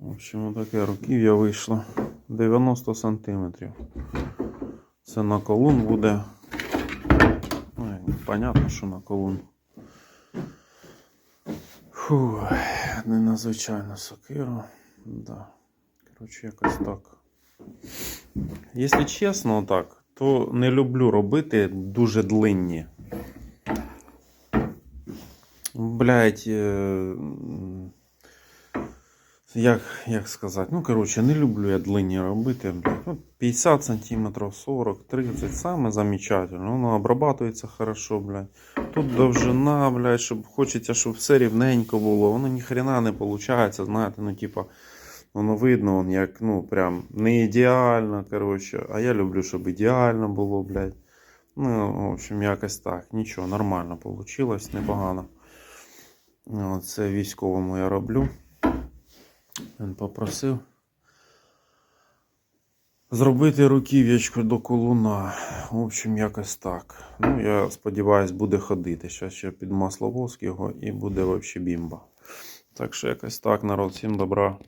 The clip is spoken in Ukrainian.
В общем, таке руків'я вийшло 90 сантиметрів. Це на колун буде. Ну, понятно, що на колун. Фу, не на звичайну сокиру. Да. Коротше, якось так. Якщо чесно, так, то не люблю робити дуже длинні. Блять, е, як, як сказати, ну коротше, не люблю я длинні робити. Ну, 50 сантиметрів, 40, 30, саме замечательно. Воно обрабатується хорошо, блядь. Тут довжина, блядь, щоб хочеться, щоб все рівненько було. Воно ніхрена не виходить, знаєте, ну типа. Воно видно, он як, ну, прям не ідеально, коротше. А я люблю, щоб ідеально було, блядь. Ну, в общем, якось так. Нічого, нормально вийшло, непогано. Це військовому я роблю. Він попросив зробити руків'ячку до колуна. В общем, якось так. Ну, я сподіваюся, буде ходити. Зараз ще під масло воск його і буде взагалі бімба. Так що якось так, народ, всім добра.